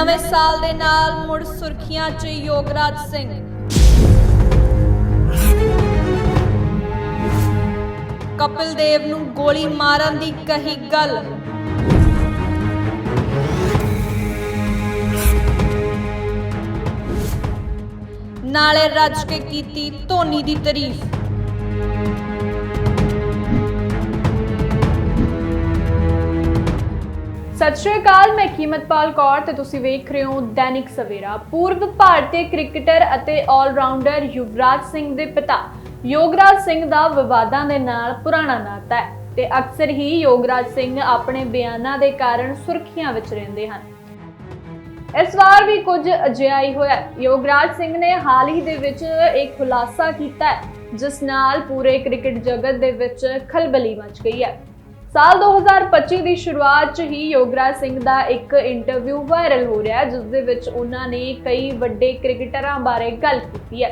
ਨਵੇਂ ਸਾਲ ਦੇ ਨਾਲ ਮੁੜ ਸੁਰਖੀਆਂ 'ਚ ਯੋਗਰਾਜ ਸਿੰਘ। ਕਪਿਲ ਦੇਵ ਨੂੰ ਗੋਲੀ ਮਾਰਨ ਦੀ ਕਹੀ ਗੱਲ। ਨਾਲੇ ਰੱਜ ਕੇ ਕੀਤੀ ਧੋਨੀ ਦੀ ਤਾਰੀਫ। ਸਤਿ ਸ਼੍ਰੀ ਅਕਾਲ ਮੈਂ ਕੀਮਤਪਾਲ ਕੌਰ ਤੇ ਤੁਸੀਂ ਵੇਖ ਰਹੇ ਹੋ ਦੈਨਿਕ ਸਵੇਰਾ। ਪੂਰਵ ਭਾਰਤੀ ਕ੍ਰਿਕਟਰ ਅਤੇ ਆਲ-ਰਾਊਂਡਰ ਯੁਵਰਾਜ ਸਿੰਘ ਦੇ ਪਿਤਾ ਯੋਗਰਾਜ ਸਿੰਘ ਦਾ ਵਿਵਾਦਾਂ ਦੇ ਨਾਲ ਪੁਰਾਣਾ ਨਾਤਾ ਹੈ ਤੇ ਅਕਸਰ ਹੀ ਯੋਗਰਾਜ ਸਿੰਘ ਆਪਣੇ ਬਿਆਨਾਂ ਦੇ ਕਾਰਨ ਸੁਰਖੀਆਂ ਵਿੱਚ ਰਹਿੰਦੇ ਹਨ। ਇਸ ਵਾਰ ਵੀ ਕੁਝ ਅਜਿਹਾ ਹੀ ਹੋਇਆ। ਯੋਗਰਾਜ ਸਿੰਘ ਨੇ ਹਾਲ ਹੀ ਦੇ ਵਿੱਚ ਇੱਕ ਖੁਲਾਸਾ ਕੀਤਾ ਹੈ, ਜਿਸ ਨਾਲ ਪੂਰੇ ਕ੍ਰਿਕਟ ਜਗਤ ਦੇ ਵਿੱਚ ਖਲਬਲੀ ਮਚ ਗਈ ਹੈ। ਸਾਲ 2025 ਦੀ ਸ਼ੁਰੂਆਤ 'ਚ ਹੀ ਯੋਗਰਾਜ ਸਿੰਘ ਦਾ ਇੱਕ ਇੰਟਰਵਿਊ ਵਾਇਰਲ ਹੋ ਰਿਹਾ ਹੈ, ਜਿਸ ਦੇ ਵਿੱਚ ਉਹਨਾਂ ਨੇ ਕਈ ਵੱਡੇ ਕ੍ਰਿਕਟਰਾਂ ਬਾਰੇ ਗੱਲ ਕੀਤੀ ਹੈ।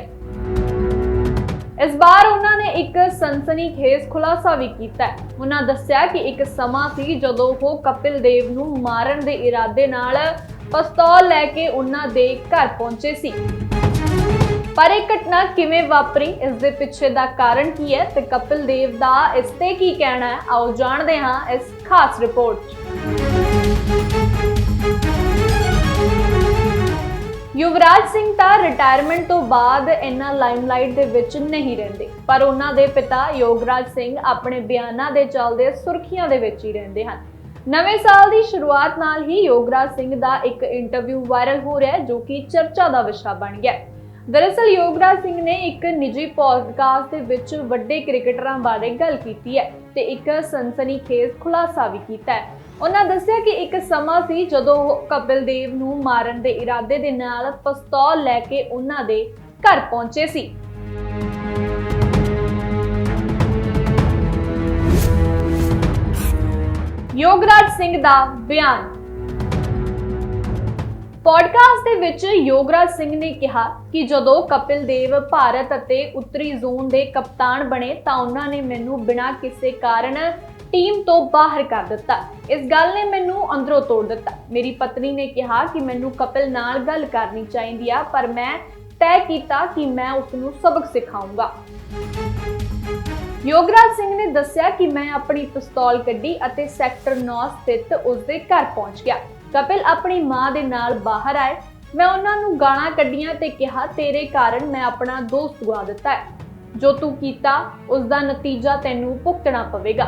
ਇਸ ਵਾਰ ਉਹਨਾਂ ਨੇ ਇੱਕ ਸਨਸਨੀਖੇਜ਼ ਖੁਲਾਸਾ ਵੀ ਕੀਤਾ ਉਹਨਾਂ ਦੱਸਿਆ ਕਿ ਇੱਕ ਸਮਾਂ ਸੀ ਜਦੋਂ ਉਹ ਕਪਿਲ ਦੇਵ ਨੂੰ ਮਾਰਨ ਦੇ ਇਰਾਦੇ ਨਾਲ ਪਿਸਤੌਲ ਲੈ ਕੇ ਉਹਨਾਂ ਦੇ ਘਰ ਪਹੁੰਚੇ ਸੀ। ਪਰ ਇਹ ਘਟਨਾ ਕਿਵੇਂ ਵਾਪਰੀ? ਇਸ ਦੇ ਪਿੱਛੇ ਦਾ ਕਾਰਨ ਕੀ ਹੈ? ਤੇ ਕਪਿਲ ਦੇਵ ਦਾ ਇਸ ਤੇ ਕੀ ਕਹਿਣਾ ਹੈ? ਆਓ ਜਾਣਦੇ ਹਾਂ ਇਸ ਖਾਸ ਰਿਪੋਰਟ ਯੁਵਰਾਜ ਸਿੰਘ ਤਾਂ ਰਿਟਾਇਰਮੈਂਟ ਤੋਂ ਬਾਅਦ ਇੰਨਾ ਲਾਈਮਲਾਈਟ ਦੇ ਵਿੱਚ ਨਹੀਂ ਰਹਿੰਦੇ। ਪਰ ਉਹਨਾਂ ਦੇ ਪਿਤਾ ਯੋਗਰਾਜ ਸਿੰਘ ਆਪਣੇ ਬਿਆਨਾਂ ਦੇ ਚੱਲਦੇ ਸੁਰਖੀਆਂ ਦੇ ਵਿੱਚ ਹੀ ਰਹਿੰਦੇ ਹਨ। ਨਵੇਂ ਸਾਲ ਦੀ ਸ਼ੁਰੂਆਤ ਨਾਲ ਹੀ ਯੋਗਰਾਜ ਸਿੰਘ ਦਾ ਇੱਕ ਇੰਟਰਵਿਊ ਵਾਇਰਲ ਹੋ ਰਿਹਾ ਹੈ, ਜੋ ਕਿ ਚਰਚਾ ਦਾ ਵਿਸ਼ਾ ਬਣ ਗਿਆ ਹੈ। ਦਰਅਸਲ ਯੋਗਰਾਜ ਸਿੰਘ ਨੇ ਇੱਕ ਨਿੱਜੀ ਪੋਡਕਾਸਟ ਦੇ ਵਿੱਚ ਵੱਡੇ ਕ੍ਰਿਕਟਰਾਂ ਬਾਰੇ ਗੱਲ ਕੀਤੀ ਹੈ ਤੇ ਇੱਕ ਸਨਸਨੀਖੇਜ਼ ਖੁਲਾਸਾ ਵੀ ਕੀਤਾ ਹੈ। ਉਹਨਾਂ ਦੱਸਿਆ ਕਿ ਇੱਕ ਸਮਾਂ ਸੀ ਜਦੋਂ ਉਹ ਕਪਿਲ ਦੇਵ ਨੂੰ ਮਾਰਨ ਦੇ ਇਰਾਦੇ ਦੇ ਨਾਲ ਪਿਸਤੌਲ ਲੈ ਕੇ ਉਹਨਾਂ ਦੇ ਘਰ ਪਹੁੰਚੇ ਸੀ। ਯੋਗਰਾਜ ਸਿੰਘ ਦਾ ਬਿਆਨ। ਪੋਡਕਾਸਟ ਦੇ ਵਿੱਚ ਯੋਗਰਾਜ ਸਿੰਘ ਨੇ ਕਿਹਾ ਕਿ ਜਦੋਂ ਕਪਿਲ ਦੇਵ ਭਾਰਤ ਅਤੇ ਉੱਤਰੀ ਜ਼ੋਨ ਦੇ ਕਪਤਾਨ ਬਣੇ ਤਾਂ ਉਹਨਾਂ ਨੇ ਮੈਨੂੰ ਬਿਨਾਂ ਕਿਸੇ ਕਾਰਨ ਟੀਮ ਤੋਂ ਬਾਹਰ ਕਰ ਦਿੱਤਾ। ਇਸ ਗੱਲ ਨੇ ਮੈਨੂੰ ਅੰਦਰੋਂ ਤੋੜ ਦਿੱਤਾ। ਮੇਰੀ ਪਤਨੀ ਨੇ ਕਿਹਾ ਕਿ ਮੈਨੂੰ ਕਪਿਲ ਨਾਲ ਗੱਲ ਕਰਨੀ ਚਾਹੀਦੀ ਆ, ਪਰ ਮੈਂ ਤੈਅ ਕੀਤਾ ਕਿ ਮੈਂ ਉਸ ਨੂੰ ਸਬਕ ਸਿਖਾਉਂਗਾ ਯੋਗਰਾਜ ਸਿੰਘ ਨੇ ਦੱਸਿਆ ਕਿ ਮੈਂ ਆਪਣੀ ਪਿਸਤੌਲ ਕੱਢੀ ਅਤੇ ਸੈਕਟਰ 9 ਸਥਿਤ ਉਸ ਦੇ ਘਰ ਪਹੁੰਚ ਗਿਆ। ਕਪਿਲ ਆਪਣੀ ਮਾਂ ਦੇ ਨਾਲ ਬਾਹਰ ਆਏ। ਮੈਂ ਉਹਨਾਂ ਨੂੰ ਗਾਲਾਂ ਕੱਢੀਆਂ ਤੇ ਕਿਹਾ, ਤੇਰੇ ਕਾਰਨ ਮੈਂ ਆਪਣਾ ਦੋਸਤ ਗਵਾ ਦਿੱਤਾ ਹੈ। ਜੋ ਤੂੰ ਕੀਤਾ ਉਸ ਦਾ ਨਤੀਜਾ ਤੈਨੂੰ ਭੁਗਤਣਾ ਪਵੇਗਾ।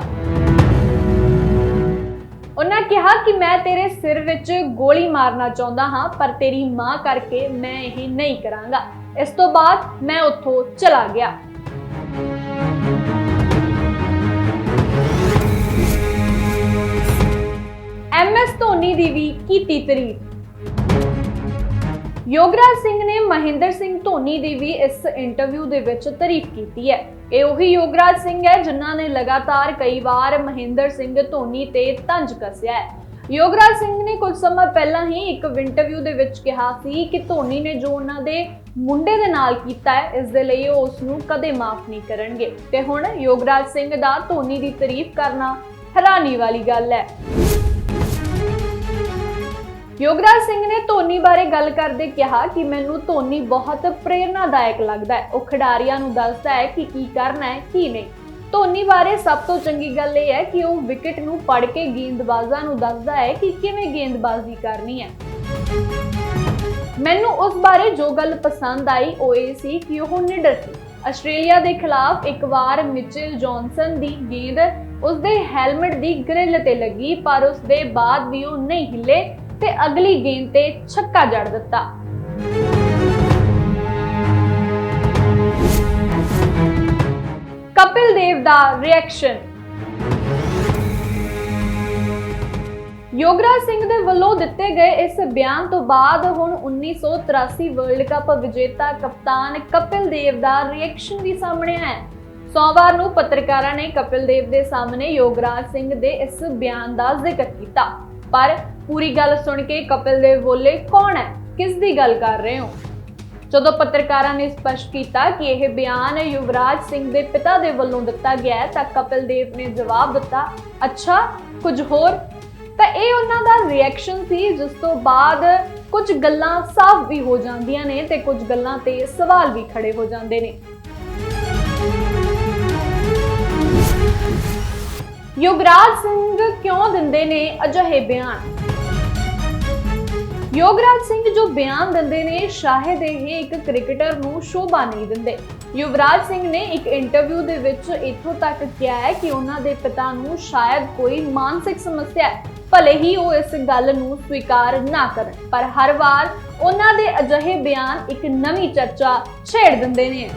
ਉਹਨਾਂ ਕਿਹਾ ਕਿ ਮੈਂ ਤੇਰੇ ਸਿਰ ਵਿੱਚ ਗੋਲੀ ਮਾਰਨਾ ਚਾਹੁੰਦਾ ਹਾਂ, ਪਰ ਤੇਰੀ ਮਾਂ ਕਰਕੇ ਮੈਂ ਇਹ ਨਹੀਂ ਕਰਾਂਗਾ। ਇਸ ਤੋਂ ਬਾਅਦ ਮੈਂ ਉੱਥੋਂ ਚਲਾ ਗਿਆ। ਐਮਐਸ ਧੋਨੀ ਦੀ ਵੀ ਕੀਤੀ ਤਾਰੀਫ ਯੋਗਰਾਜ ਸਿੰਘ ਨੇ ਮਹਿੰਦਰ ਸਿੰਘ ਧੋਨੀ ਦੀ ਵੀ ਇਸ ਇੰਟਰਵਿਊ ਦੇ ਵਿੱਚ ਤਾਰੀਫ ਕੀਤੀ ਹੈ। ਇਹ ਉਹੀ ਯੋਗਰਾਜ ਸਿੰਘ ਹੈ ਜਿਨ੍ਹਾਂ ਨੇ ਲਗਾਤਾਰ ਕਈ ਵਾਰ ਮਹਿੰਦਰ ਸਿੰਘ ਧੋਨੀ ਤੇ ਤੰਜ ਕੱਸਿਆ ਹੈ। ਯੋਗਰਾਜ ਸਿੰਘ ਨੇ ਕੁਝ ਸਮਾਂ ਪਹਿਲਾਂ ਹੀ ਇੱਕ ਇੰਟਰਵਿਊ ਦੇ ਵਿੱਚ ਕਿਹਾ ਸੀ ਕਿ ਧੋਨੀ ਨੇ ਜੋ ਉਹਨਾਂ ਦੇ ਮੁੰਡੇ ਦੇ ਨਾਲ ਕੀਤਾ ਹੈ, ਇਸ ਦੇ ਲਈ ਉਹ ਉਸ ਨੂੰ ਕਦੇ ਮਾਫ ਨਹੀਂ ਕਰਨਗੇ। ਤੇ ਹੁਣ ਯੋਗਰਾਜ ਸਿੰਘ ਦਾ ਧੋਨੀ ਦੀ ਤਾਰੀਫ ਕਰਨਾ ਹੈਰਾਨੀ ਵਾਲੀ ਗੱਲ ਹੈ। ਯੋਗਰਾਜ ਸਿੰਘ ਨੇ ਧੋਨੀ ਬਾਰੇ ਗੱਲ ਕਰਦੇ ਕਿਹਾ ਕਿ ਮੈਨੂੰ ਧੋਨੀ ਬਹੁਤ ਪ੍ਰੇਰਨਾਦਾਇਕ ਲੱਗਦਾ ਹੈ। ਉਹ ਖਿਡਾਰੀਆਂ ਨੂੰ ਦੱਸਦਾ ਹੈ ਕਿ ਕੀ ਕਰਨਾ ਹੈ, ਕੀ ਨਹੀਂ। ਧੋਨੀ ਬਾਰੇ ਸਭ ਤੋਂ ਚੰਗੀ ਗੱਲ ਇਹ ਹੈ ਕਿ ਉਹ ਵਿਕਟ ਨੂੰ ਪੜ ਕੇ ਗੇਂਦਬਾਜ਼ਾਂ ਨੂੰ ਦੱਸਦਾ ਹੈ ਕਿ ਕਿਵੇਂ ਗੇਂਦਬਾਜ਼ੀ ਕਰਨੀ ਹੈ। ਮੈਨੂੰ ਉਸ ਬਾਰੇ ਜੋ ਗੱਲ ਪਸੰਦ ਆਈ, ਉਹ ਇਹ ਸੀ ਕਿ ਉਹ ਨਿਡਰ ਸੀ। ਆਸਟ੍ਰੇਲੀਆ ਦੇ ਖਿਲਾਫ ਇੱਕ ਵਾਰ ਮਿਚਲ ਜੌਨਸਨ ਦੀ ਗੇਂਦ, ਉਸਦੇ ਹੈਲਮਟ ਦੀ ਗ੍ਰਿਲ ਤੇ ਲੱਗੀ, ਪਰ ਉਸ ਦੇ ਬਾਅਦ ਵੀ ਉਹ ਨਹੀਂ ਹਿੱਲੇ। ਤੇ ਅਗਲੀ ਗੇਂਦ ਤੇ ਛੱਕਾ ਜੜ ਦਿੱਤਾ। ਕਪਿਲ ਦੇਵ ਦਾ ਰਿਐਕਸ਼ਨ ਯੋਗਰਾਜ ਸਿੰਘ ਦੇ ਵੱਲੋਂ ਦਿੱਤੇ ਗਏ ਇਸ ਬਿਆਨ ਤੋਂ ਬਾਅਦ ਹੁਣ 1983 ਵਰਲਡ ਕੱਪ ਵਿਜੇਤਾ ਕਪਤਾਨ ਕਪਿਲ ਦੇਵ ਦਾ ਰਿਐਕਸ਼ਨ ਵੀ ਸਾਹਮਣੇ ਆਇਆ ਹੈ। ਸੋਮਵਾਰ ਨੂੰ ਪੱਤਰਕਾਰਾਂ ਨੇ ਕਪਿਲ ਦੇਵ ਦੇ ਸਾਹਮਣੇ ਯੋਗਰਾਜ ਸਿੰਘ ਦੇ ਇਸ ਬਿਆਨ ਦਾ ਜ਼ਿਕਰ ਕੀਤਾ। ਪਰ ਪੂਰੀ ਗੱਲ ਸੁਣ ਕੇ ਕਪਿਲ ਦੇਵ ਬੋਲੇ, ਕੌਣ ਹੈ? ਕਿਸ ਦੀ ਗੱਲ ਕਰ ਰਹੇ ਹੋ? ਜਦੋਂ ਪੱਤਰਕਾਰਾਂ ਨੇ ਸਪਸ਼ਟ ਕੀਤਾ ਕਿ ਇਹ ਬਿਆਨ ਯੁਵਰਾਜ ਸਿੰਘ ਦੇ ਪਿਤਾ ਦੇ ਵੱਲੋਂ ਦਿੱਤਾ ਗਿਆ ਹੈ, ਤਾਂ ਕਪਿਲ ਦੇਵ ਨੇ ਜਵਾਬ ਦਿੱਤਾ, ਅੱਛਾ, ਕੁਝ ਹੋਰ? ਤਾਂ ਇਹ ਉਹਨਾਂ ਦਾ ਰਿਐਕਸ਼ਨ ਸੀ, ਜਿਸ ਤੋਂ ਬਾਅਦ ਕੁਝ ਗੱਲਾਂ ਸਾਫ਼ ਵੀ ਹੋ ਜਾਂਦੀਆਂ ਨੇ ਤੇ ਕੁਝ ਗੱਲਾਂ ਤੇ ਸਵਾਲ ਵੀ ਖੜੇ ਹੋ ਜਾਂਦੇ ਨੇ। ਯੁਵਰਾਜ ਸਿੰਘ ਕਿਉਂ ਦਿੰਦੇ ਨੇ ਅਜਿਹੇ ਬਿਆਨ? ਯੋਗਰਾਜ ਸਿੰਘ ਜੋ ਬਿਆਨ ਦਿੰਦੇ ਨੇ ਸ਼ਾਇਦ ਇਹ ਇੱਕ ਕ੍ਰਿਕਟਰ ਨੂੰ ਸ਼ੋਭਾ ਨਹੀਂ ਦਿੰਦੇ। ਯੁਵਰਾਜ ਸਿੰਘ ਨੇ ਇੱਕ ਇੰਟਰਵਿਊ ਦੇ ਵਿੱਚ ਇੱਥੋਂ ਤੱਕ ਕਿਹਾ ਹੈ ਕਿ ਉਹਨਾਂ ਦੇ ਪਿਤਾ ਨੂੰ ਸ਼ਾਇਦ ਕੋਈ ਮਾਨਸਿਕ ਸਮੱਸਿਆ ਹੈ, ਭਲੇ ਹੀ ਉਹ ਇਸ ਗੱਲ ਨੂੰ ਸਵੀਕਾਰ ਨਾ ਕਰਨ। ਪਰ ਹਰ ਵਾਰ ਉਹਨਾਂ ਦੇ ਅਜਿਹੇ ਬਿਆਨ ਇੱਕ ਨਵੀਂ ਚਰਚਾ ਛੇੜ ਦਿੰਦੇ ਨੇ।